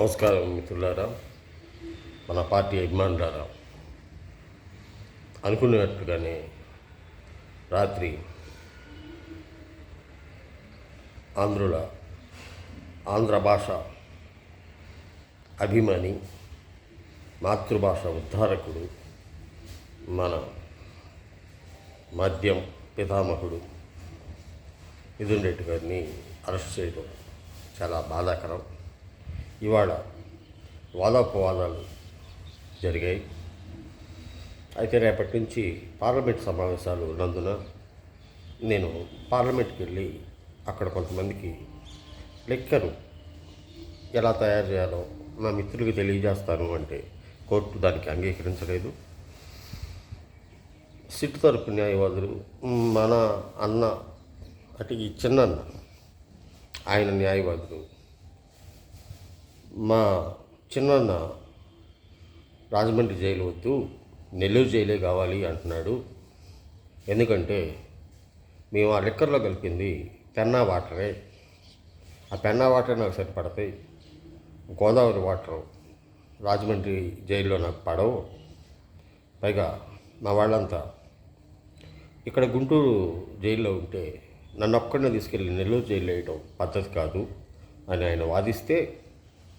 నమస్కారం మిత్రులారా. మన పార్టీ అభిమానులారా. అనుకున్నట్టుగానే రాత్రి ఆంధ్రుల ఆంధ్ర భాష అభిమాని మాతృభాష ఉద్ధారకుడు మన మద్యం పితామహుడు మిథున్ రెడ్డి గారిని అరెస్ట్ చేయడం చాలా బాధాకరం. ఇవాళ వాదాపవాదాలు జరిగాయి. అయితే రేపటి నుంచి పార్లమెంట్ సమావేశాలు ఉన్నందున నేను పార్లమెంట్కి వెళ్ళి అక్కడ కొంతమందికి లెక్కను ఎలా తయారు చేయాలో నా మిత్రులకు తెలియజేస్తాను అంటే కోర్టు దానికి అంగీకరించలేదు. సిట్ తరపు న్యాయవాదులు మన అన్న అటు ఈ చిన్నన్న ఆయన న్యాయవాదులు మా చిన్న రాజమండ్రి జైలు వద్దు నెల్లూరు జైలే కావాలి అంటున్నాడు. ఎందుకంటే మేము ఆ లిక్కర్లో కలిపింది పెన్నా వాటరే. ఆ పెన్నా వాటర్ నాకు సరిపడతాయి. గోదావరి వాటర్ రాజమండ్రి జైల్లో నాకు పడవు. పైగా మా వాళ్ళంతా ఇక్కడ గుంటూరు జైల్లో ఉంటే నన్ను ఒక్కడిని తీసుకెళ్ళి నెల్లూరు జైలు వేయడం పద్ధతి కాదు అని ఆయన వాదిస్తే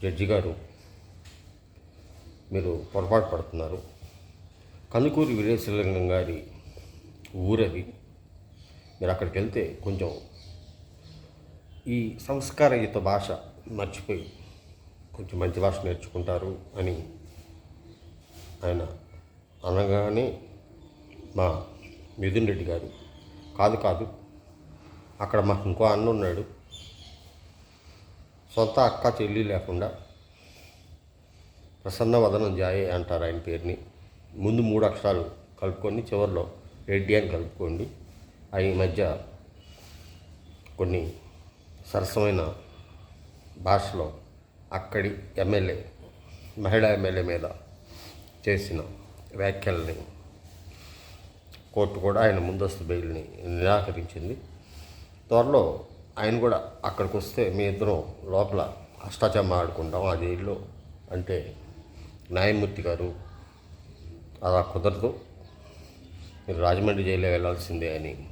జడ్జి గారు మీరు పొరపాటు పడుతున్నారు. కందుకూరి వీరేశలింగం గారి ఊరది. మీరు అక్కడికి వెళ్తే కొంచెం ఈ సంస్కారయుత భాష మర్చిపోయి కొంచెం మంచి భాష నేర్చుకుంటారు అని ఆయన అనగానే మా మిథున్ రెడ్డి గారు కాదు కాదు అక్కడ మాకు ఇంకో అన్న ఉన్నాడు. సొంత అక్క చెల్లి లేకుండా ప్రసన్న వదనం జాయే అంటారు ఆయన పేరుని. ముందు మూడు అక్షరాలు కలుపుకొని చివరిలో రెడ్డి అని కలుపుకోండి. ఆ ఈ మధ్య కొన్ని సరసమైన భాషలో అక్కడి ఎమ్మెల్యే మహిళా ఎమ్మెల్యే మీద చేసిన వ్యాఖ్యల్ని కోర్టు కూడా ఆయన ముందస్తు బెయిల్ని నిరాకరించింది. త్వరలో ఆయన కూడా అక్కడికి వస్తే మీ ఇద్దరం లోపల అష్టాచమ్మ ఆడుకుంటాం ఆ జైల్లో అంటే న్యాయమూర్తి గారు అలా కుదరదు. మీరు రాజమండ్రి జైల్లో వెళ్ళాల్సిందే అని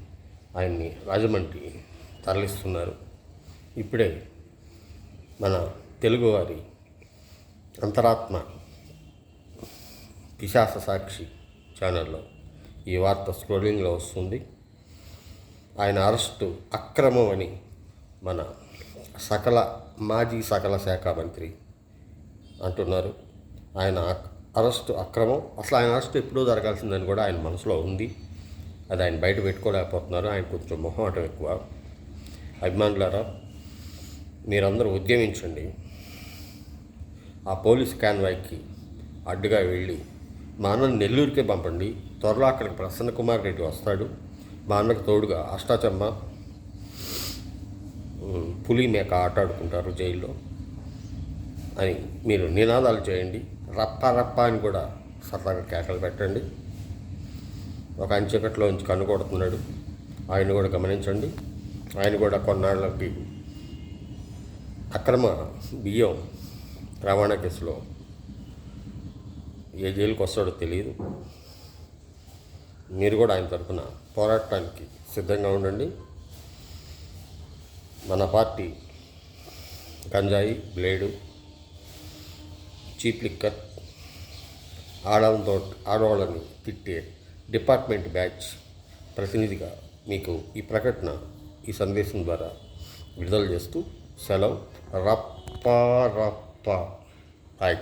ఆయన్ని రాజమండ్రి తరలిస్తున్నారు. ఇప్పుడే మన తెలుగువారి అంతరాత్మ పిశాస సాక్షి ఛానల్లో ఈ వార్త స్క్రోలింగ్లో వస్తుంది. ఆయన అరెస్టు అక్రమం అని మన సకల మాజీ సకల శాఖ మంత్రి అంటున్నారు. ఆయన అరెస్టు అక్రమం అసలు ఆయన అరెస్టు ఎప్పుడూ జరగాల్సిందని కూడా ఆయన మనసులో ఉంది. అది ఆయన బయట పెట్టుకోలేకపోతున్నారు. ఆయన కొంచెం మొహమాటం ఎక్కువ. అభిమానులారా మీరందరూ ఉద్యమించండి. ఆ పోలీస్ కాన్వాయ్కి అడ్డుగా వెళ్ళి మా అన్నని నెల్లూరుకే పంపండి. త్వరలో అక్కడికి ప్రసన్న కుమార్ రెడ్డి వస్తాడు. మా అన్నకు తోడుగా అష్టాచమ్మ పులి మేక ఆట ఆడుకుంటారు జైల్లో అని మీరు నినాదాలు చేయండి. రప్ప రప్ప అని కూడా సరదాగా కేకలు పెట్టండి. ఒక అంచెకట్లో నుంచి కన్ను కొడుతున్నాడు. ఆయన కూడా గమనించండి. ఆయన కూడా కొన్నాళ్ళకి అక్రమ బియ్యం రవాణా కేసులో ఏ జైలుకి వస్తాడో తెలియదు మీరు కూడా ఆయన తరఫున పోరాటానికి సిద్ధంగా ఉండండి. మన పార్టీ గంజాయి బ్లేడు చీప్ లిక్కర్ ఆడవాళ్ళతో ఆడవాళ్ళని తిట్టే డిపార్ట్మెంట్ బ్యాచ్ ప్రతినిధిగా మీకు ఈ ప్రకటన ఈ సందేశం ద్వారా విడుదల చేస్తూ సెలవు. రప్ప రప్ప. హాయ్